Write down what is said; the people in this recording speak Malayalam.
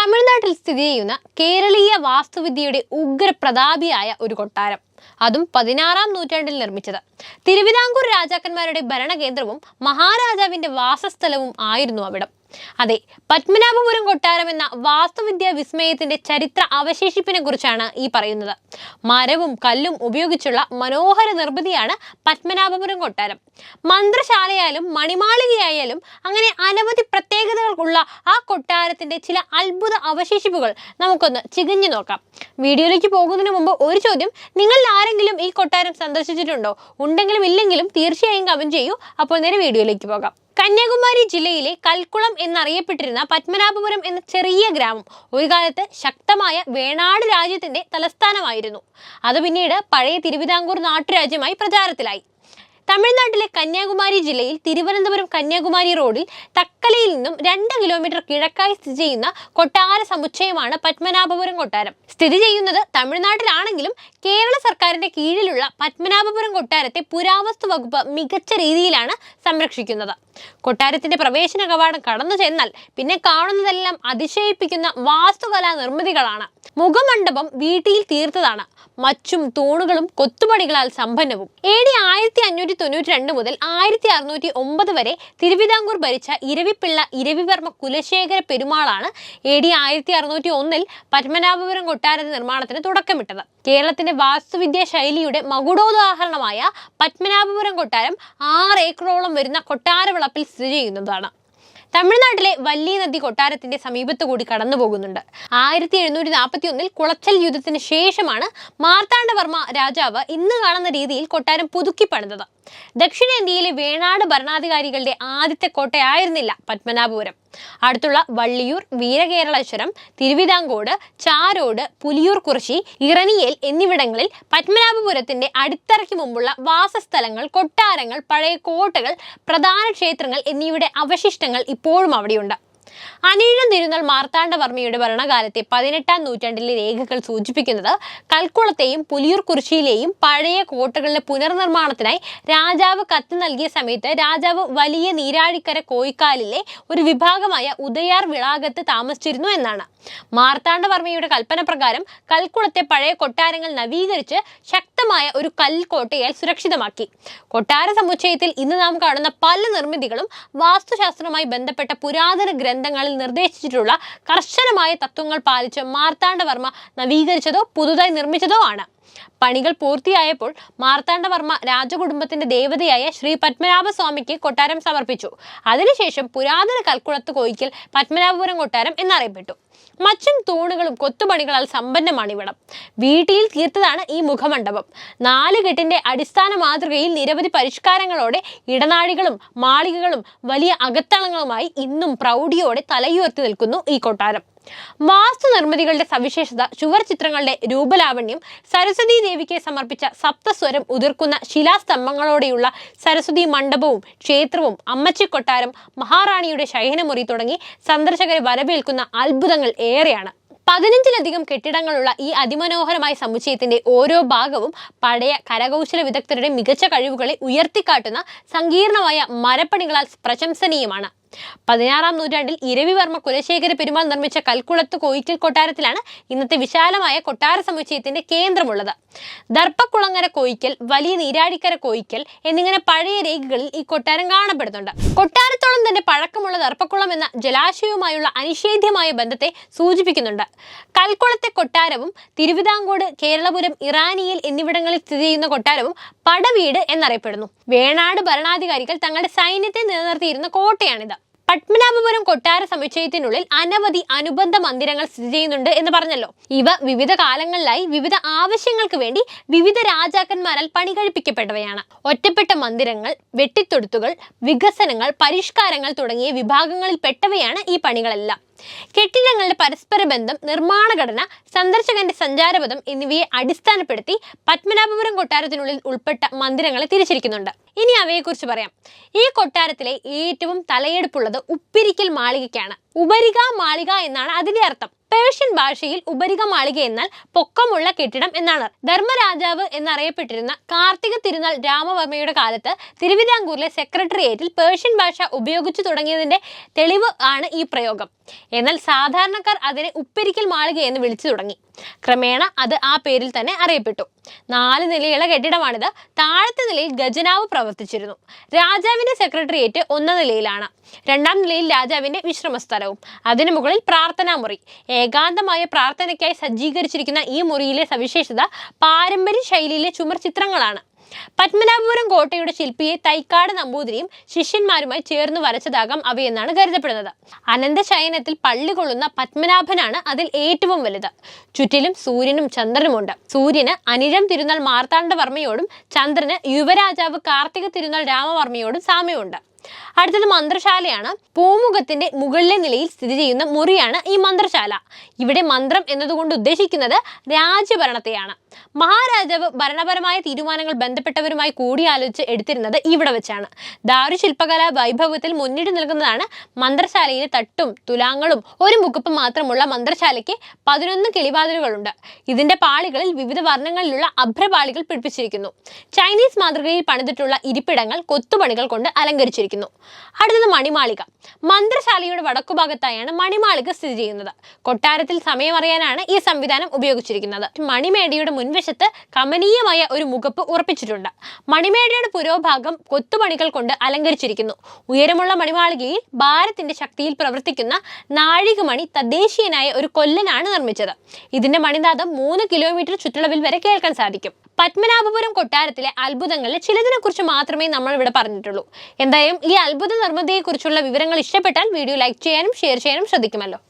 തമിഴ്നാട്ടിൽ സ്ഥിതി ചെയ്യുന്ന കേരളീയ വാസ്തുവിദ്യയുടെ ഉഗ്രപ്രതാപിയായ ഒരു കൊട്ടാരം. അതും പതിനാറാം നൂറ്റാണ്ടിൽ നിർമ്മിച്ചത്. തിരുവിതാംകൂർ രാജാക്കന്മാരുടെ ഭരണകേന്ദ്രവും മഹാരാജാവിന്റെ വാസസ്ഥലവും ആയിരുന്നു അവിടം. അതെ പത്മനാഭപുരം കൊട്ടാരം എന്ന വാസ്തുവിദ്യാ വിസ്മയത്തിന്റെ ചരിത്ര അവശേഷിപ്പിനെ കുറിച്ചാണ് ഈ പറയുന്നത്. മരവും കല്ലും ഉപയോഗിച്ചുള്ള മനോഹര നിർമ്മിതിയാണ് പത്മനാഭപുരം കൊട്ടാരം. മന്ത്രശാലയായാലും മണിമാളികയായാലും അങ്ങനെ അനവധി പ്രത്യേകതകൾക്കുള്ള ആ കൊട്ടാരത്തിന്റെ ചില അത്ഭുത അവശേഷിപ്പുകൾ നമുക്കൊന്ന് ചികഞ്ഞു നോക്കാം. വീഡിയോയിലേക്ക് പോകുന്നതിന് മുമ്പ് ഒരു ചോദ്യം. നിങ്ങളിൽ ആരെങ്കിലും ഈ കൊട്ടാരം സന്ദർശിച്ചിട്ടുണ്ടോ? ഉണ്ടെങ്കിലും ഇല്ലെങ്കിലും തീർച്ചയായും കമന്റ് ചെയ്യൂ. അപ്പോൾ നേരെ വീഡിയോയിലേക്ക് പോകാം. കന്യാകുമാരി ജില്ലയിലെ കൽക്കുളം എന്നറിയപ്പെട്ടിരുന്ന പത്മനാഭപുരം എന്ന ചെറിയ ഗ്രാമം ഒരു കാലത്ത് ശക്തമായ വേണാട് രാജ്യത്തിന്റെ തലസ്ഥാനമായിരുന്നു. അത് പിന്നീട് പഴയ തിരുവിതാംകൂർ നാട്ടുരാജ്യമായി പ്രചാരത്തിലായി. തമിഴ്നാട്ടിലെ കന്യാകുമാരി ജില്ലയിൽ തിരുവനന്തപുരം കന്യാകുമാരി റോഡിൽ തക്കലയിൽ നിന്നും രണ്ട് കിലോമീറ്റർ കിഴക്കായി സ്ഥിതി ചെയ്യുന്ന കൊട്ടാര സമുച്ചയമാണ് പത്മനാഭപുരം കൊട്ടാരം. സ്ഥിതി ചെയ്യുന്നത് തമിഴ്നാട്ടിലാണെങ്കിലും കേരള സർക്കാരിന്റെ കീഴിലുള്ള പത്മനാഭപുരം കൊട്ടാരത്തെ പുരാവസ്തു വകുപ്പ് മികച്ച രീതിയിലാണ് സംരക്ഷിക്കുന്നത്. കൊട്ടാരത്തിന്റെ പ്രവേശന കവാടം കടന്നു ചെന്നാൽ പിന്നെ കാണുന്നതെല്ലാം അതിശയിപ്പിക്കുന്ന വാസ്തുകലാ നിർമ്മിതികളാണ്. മുഖമണ്ഡപം വീട്ടിൽ തീർത്തതാണ്. മച്ചും തൂണുകളും കൊത്തുപണികളാൽ സമ്പന്നവും. എ ഡി ആയിരത്തി അഞ്ഞൂറ്റി തൊണ്ണൂറ്റി രണ്ട് മുതൽ ആയിരത്തി അറുന്നൂറ്റി ഒമ്പത് വരെ തിരുവിതാംകൂർ ഭരിച്ച ഇരവിപ്പിള്ള ഇരവിവർമ്മ കുലശേഖര പെരുമാളാണ് എ ഡി ആയിരത്തി അറുന്നൂറ്റി ഒന്നിൽ പത്മനാഭപുരം കൊട്ടാരത്തിന്റെ നിർമ്മാണത്തിന് തുടക്കമിട്ടത്. കേരളത്തിന്റെ വാസ്തുവിദ്യാ ശൈലിയുടെ മകുടോദാഹരണമായ പത്മനാഭപുരം കൊട്ടാരം ആറ് ഏക്കറോളം വരുന്ന കൊട്ടാരവിളപ്പിൽ സ്ഥിതി ചെയ്യുന്നതാണ്. തമിഴ്നാട്ടിലെ വല്ലി നദി കൊട്ടാരത്തിന്റെ സമീപത്ത് കൂടി കടന്നു പോകുന്നുണ്ട്. ആയിരത്തി എഴുന്നൂറ്റി നാൽപ്പത്തി ഒന്നിൽ കുളച്ചൽ യുദ്ധത്തിന് ശേഷമാണ് മാർത്താണ്ഡവർമ്മ രാജാവ് ഇന്ന് കാണുന്ന രീതിയിൽ കൊട്ടാരം പുതുക്കി പണിതത്. ദക്ഷിണേന്ത്യയിലെ വേണാട് ഭരണാധികാരികളുടെ ആദ്യത്തെ കോട്ടയായിരുന്നില്ല പത്മനാഭപുരം. അടുത്തുള്ള വള്ളിയൂർ വീരകേരളേശ്വരം തിരുവിതാംകോട് ചാരോട് പുലിയൂർ കുറിശി ഇറനിയേൽ എന്നിവിടങ്ങളിൽ പത്മനാഭപുരത്തിന്റെ അടിത്തറയ്ക്ക് മുമ്പുള്ള വാസസ്ഥലങ്ങൾ കൊട്ടാരങ്ങൾ പഴയ കോട്ടകൾ പ്രധാന ക്ഷേത്രങ്ങൾ എന്നിവയുടെ അവശിഷ്ടങ്ങൾ ഇപ്പോഴും അവിടെയുണ്ട്. അനീഴം തിരുനാൾ മാർത്താണ്ഡവർമ്മയുടെ ഭരണകാലത്തെ പതിനെട്ടാം നൂറ്റാണ്ടിലെ രേഖകൾ സൂചിപ്പിക്കുന്നത് കൽക്കുളത്തെയും പുലിയൂർ കുറിശിയിലെയും പഴയ കോട്ടകളുടെ പുനർനിർമ്മാണത്തിനായി രാജാവ് കത്ത് നൽകിയ സമയത്ത് രാജാവ് വലിയ നീരാഴിക്കര കോയിക്കാലിലെ ഒരു വിഭാഗമായ ഉദയാർ വിളാകത്ത് താമസിച്ചിരുന്നു എന്നാണ്. മാർത്താണ്ഡവർമ്മയുടെ കൽപ്പന പ്രകാരം കൽക്കുളത്തെ പഴയ കൊട്ടാരങ്ങൾ നവീകരിച്ച് ശക്തമായ ഒരു കൽക്കോട്ടയാൽ സുരക്ഷിതമാക്കി. കൊട്ടാര സമുച്ചയത്തിൽ ഇന്ന് നാം കാണുന്ന പല നിർമ്മിതികളും വാസ്തുശാസ്ത്രവുമായി ബന്ധപ്പെട്ട പുരാതന ഗ്രന്ഥങ്ങളിൽ നിർദ്ദേശിച്ചിട്ടുള്ള കർശനമായ തത്വങ്ങൾ പാലിച്ച് മാർത്താണ്ഡവർമ്മ നവീകരിച്ചതോ പുതുതായി നിർമ്മിച്ചതോ ആണ്. പണികൾ പൂർത്തിയായപ്പോൾ മാർത്താണ്ഡവർമ്മ രാജകുടുംബത്തിന്റെ ദേവതയായ ശ്രീ പത്മനാഭസ്വാമിക്ക് കൊട്ടാരം സമർപ്പിച്ചു. അതിനുശേഷം പുരാതന കൽക്കുളത്ത് കോയിക്കൽ പത്മനാഭപുരം കൊട്ടാരം എന്നറിയപ്പെട്ടു. മച്ചും തൂണുകളും കൊത്തുപണികളാൽ സമ്പന്നമാണ് ഇവിടം. വീട്ടിൽ തീർത്തതാണ് ഈ മുഖമണ്ഡപം. നാലുകെട്ടിന്റെ അടിസ്ഥാന മാതൃകയിൽ നിരവധി പരിഷ്കാരങ്ങളോടെ ഇടനാഴികളും മാളികകളും വലിയ അകത്തളങ്ങളുമായി ഇന്നും പ്രൗഢിയോടെ തലയുയർത്തി നിൽക്കുന്നു ഈ കൊട്ടാരം. വാസ്തു നിർമ്മിതികളുടെ സവിശേഷത ചുവർ ചിത്രങ്ങളുടെ രൂപലാവണ്യം സരസ്വതി ദേവിക്ക് സമർപ്പിച്ച സപ്തസ്വരം ഉതിർക്കുന്ന ശിലാസ്തംഭങ്ങളോടെയുള്ള സരസ്വതി മണ്ഡപവും ക്ഷേത്രവും അമ്മച്ചി കൊട്ടാരം മഹാറാണിയുടെ ശയനമുറി തുടങ്ങി സന്ദർശകരെ വരവേൽക്കുന്ന അത്ഭുതങ്ങൾ ഏറെയാണ്. പതിനഞ്ചിലധികം കെട്ടിടങ്ങളുള്ള ഈ അതിമനോഹരമായ സമുച്ചയത്തിന്റെ ഓരോ ഭാഗവും പഴയ കരകൗശല വിദഗ്ധരുടെ മികച്ച കഴിവുകളെ ഉയർത്തിക്കാട്ടുന്ന സങ്കീർണമായ മരപ്പണികളാൽ പ്രശംസനീയമാണ്. പതിനാറാം നൂറ്റാണ്ടിൽ ഇരവിവർമ്മ കുലശേഖര പെരുമാൾ നിർമ്മിച്ച കൽക്കുളത്ത് കോയിക്കൽ കൊട്ടാരത്തിലാണ് ഇന്നത്തെ വിശാലമായ കൊട്ടാര സമുച്ചയത്തിന്റെ കേന്ദ്രമുള്ളത്. ദർപ്പക്കുളങ്ങര കോയിക്കൽ വലിയ നീരാടിക്കര കോയിക്കൽ എന്നിങ്ങനെ പഴയ രേഖകളിൽ ഈ കൊട്ടാരം കാണപ്പെടുന്നുണ്ട്. കൊട്ടാരത്തോളം തന്നെ പഴക്കമുള്ള ദർപ്പക്കുളം എന്ന ജലാശയവുമായുള്ള അനിഷേധ്യമായ ബന്ധത്തെ സൂചിപ്പിക്കുന്നുണ്ട്. കൽക്കുളത്തെ കൊട്ടാരവും തിരുവിതാംകോട് കേരളപുരം ഇറാനിയൽ എന്നിവിടങ്ങളിൽ സ്ഥിതി ചെയ്യുന്ന കൊട്ടാരവും പടവീട് എന്നറിയപ്പെടുന്നു. വേണാട് ഭരണാധികാരികൾ തങ്ങളുടെ സൈന്യത്തെ നിലനിർത്തിയിരുന്ന കോട്ടയാണിത്. പത്മനാഭപുരം കൊട്ടാര സമുച്ചയത്തിനുള്ളിൽ അനവധി അനുബന്ധ മന്ദിരങ്ങൾ സ്ഥിതി ചെയ്യുന്നുണ്ട് എന്ന് പറഞ്ഞല്ലോ. ഇവ വിവിധ കാലങ്ങളിലായി വിവിധ ആവശ്യങ്ങൾക്ക് വേണ്ടി വിവിധ രാജാക്കന്മാരാൽ പണി കഴിപ്പിക്കപ്പെട്ടവയാണ് ഒറ്റപ്പെട്ട മന്ദിരങ്ങൾ വെട്ടിത്തൊടുത്തുകൾ വികസനങ്ങൾ പരിഷ്കാരങ്ങൾ തുടങ്ങിയ വിഭാഗങ്ങളിൽ പെട്ടവയാണ് ഈ പണികളെല്ലാം. കെട്ടിടങ്ങളുടെ പരസ്പര ബന്ധം നിർമ്മാണ ഘടന സന്ദർശകന്റെ സഞ്ചാരപഥം എന്നിവയെ അടിസ്ഥാനപ്പെടുത്തി പത്മനാഭപുരം കൊട്ടാരത്തിനുള്ളിൽ ഉൾപ്പെട്ട മന്ദിരങ്ങളെ തിരിച്ചിരിക്കുന്നുണ്ട്. ഇനി അവയെക്കുറിച്ച് പറയാം. ഈ കൊട്ടാരത്തിലെ ഏറ്റവും തലയെടുപ്പുള്ളത് ഉപ്പിരിക്കൽ മാളികയ്ക്കാണ്. ഉപരിക മാളിക എന്നാണ് അതിന്റെ അർത്ഥം. പേർഷ്യൻ ഭാഷയിൽ ഉപരിക മാളിക എന്നാൽ പൊക്കമുള്ള കെട്ടിടം എന്നാണ്. ധർമ്മരാജാവ് എന്നറിയപ്പെട്ടിരുന്ന കാർത്തിക തിരുനാൾ രാമവർമ്മയുടെ കാലത്ത് തിരുവിതാംകൂറിലെ സെക്രട്ടേറിയറ്റിൽ പേർഷ്യൻ ഭാഷ ഉപയോഗിച്ചു തുടങ്ങിയതിന്റെ തെളിവ് ആണ് ഈ പ്രയോഗം. എന്നാൽ സാധാരണക്കാർ അതിനെ ഉപ്പരിക്കൽ മാളിക എന്ന് വിളിച്ചു തുടങ്ങി. ക്രമേണ അത് ആ പേരിൽ തന്നെ അറിയപ്പെട്ടു. നാല് നിലയുള്ള കെട്ടിടമാണിത്. താഴത്തെ നിലയിൽ ഖജനാവ് പ്രവർത്തിച്ചിരുന്നു. രാജാവിന്റെ സെക്രട്ടേറിയറ്റ് ഒന്നാം നിലയിലാണ്. രണ്ടാം നിലയിൽ രാജാവിന്റെ വിശ്രമസ്ഥലവും. അതിനു മുകളിൽ പ്രാർത്ഥനാ മുറി. ഏകാന്തമായ പ്രാർത്ഥനയ്ക്കായി സജ്ജീകരിച്ചിരിക്കുന്ന ഈ മുറിയിലെ സവിശേഷത പാരമ്പര്യ ശൈലിയിലെ ചുമർ ചിത്രങ്ങളാണ്. പത്മനാഭപുരം കോട്ടയുടെ ശില്പിയെ തൈക്കാട് നമ്പൂതിരിയും ശിഷ്യന്മാരുമായി ചേർന്ന് വരച്ചതാകാം അവയെന്നാണ് കരുതപ്പെടുന്നത്. അനന്തശയനത്തിൽ പള്ളി കൊള്ളുന്ന പത്മനാഭനാണ് അതിൽ ഏറ്റവും വലുത്. ചുറ്റിലും സൂര്യനും ചന്ദ്രനുമുണ്ട് സൂര്യന് അനിഴം തിരുനാൾ മാർത്താണ്ഡവർമ്മയോടും ചന്ദ്രന് യുവരാജാവ് കാർത്തിക തിരുനാൾ രാമവർമ്മയോടും സാമ്യമുണ്ട്. അടുത്തത് മന്ത്രശാലയാണ്. പൂമുഖത്തിന്റെ മുകളിലെ നിലയിൽ സ്ഥിതി ചെയ്യുന്ന മുറിയാണ് ഈ മന്ത്രശാല. ഇവിടെ മന്ത്രം എന്നതുകൊണ്ട് ഉദ്ദേശിക്കുന്നത് രാജ്യഭരണത്തെയാണ്. മഹാരാജാവ് ഭരണപരമായ തീരുമാനങ്ങൾ ബന്ധപ്പെട്ടവരുമായി കൂടിയാലോചിച്ച് എടുത്തിരുന്നത് ഇവിടെ വെച്ചാണ്. ദാരുശില്പകലാ വൈഭവത്തിൽ മുന്നിട്ട് നിൽക്കുന്നതാണ് മന്ത്രശാലയിലെ തട്ടും തുലാങ്ങളും. ഒരു മുഖപ്പ് മാത്രമുള്ള മന്ത്രശാലയ്ക്ക് പതിനൊന്ന് കിളിവാതിലുകളുണ്ട്. ഇതിന്റെ പാളികളിൽ വിവിധ വർണങ്ങളിലുള്ള അഭ്രപാളികൾ പിടിപ്പിച്ചിരിക്കുന്നു. ചൈനീസ് മാതൃകയിൽ പണിതിട്ടുള്ള ഇരിപ്പിടങ്ങൾ കൊത്തുപണികൾ കൊണ്ട് അലങ്കരിച്ചിരിക്കുന്നു. അടുത്തത് മണിമാളിക. മന്ത്രശാലയുടെ വടക്കുഭാഗത്തായാണ് മണിമാളിക സ്ഥിതി ചെയ്യുന്നത്. കൊട്ടാരത്തിൽ സമയമറിയാനാണ് ഈ സംവിധാനം ഉപയോഗിച്ചിരിക്കുന്നത്. മണിമേടയുടെ മുൻവശത്ത് കമനീയമായ ഒരു മുഖപ്പ് ഉറപ്പിച്ചിട്ടുണ്ട്. മണിമേടയുടെ പുരോഭാഗം കൊത്തുപണികൾ കൊണ്ട് അലങ്കരിച്ചിരിക്കുന്നു. ഉയരമുള്ള മണിമാളികയിൽ ഭാരത്തിന്റെ ശക്തിയിൽ പ്രവർത്തിക്കുന്ന നാഴികമണി തദ്ദേശീയനായ ഒരു കൊല്ലനാണ് നിർമ്മിച്ചത്. ഇതിന്റെ മണിനാഥം മൂന്ന് കിലോമീറ്റർ ചുറ്റളവിൽ വരെ കേൾക്കാൻ സാധിക്കും. പത്മനാഭപുരം കൊട്ടാരത്തിലെ അത്ഭുതങ്ങളിൽ ചിലതിനെ കുറിച്ച് മാത്രമേ നമ്മൾ ഇവിടെ പറഞ്ഞിട്ടുള്ളൂ. എന്തായാലും ഈ അത്ഭുത നിർമ്മിതിയെക്കുറിച്ചുള്ള വിവരങ്ങൾ ഇഷ്ടപ്പെട്ടാൽ വീഡിയോ ലൈക്ക് ചെയ്യാനും ഷെയർ ചെയ്യാനും ശ്രദ്ധിക്കുമല്ലോ.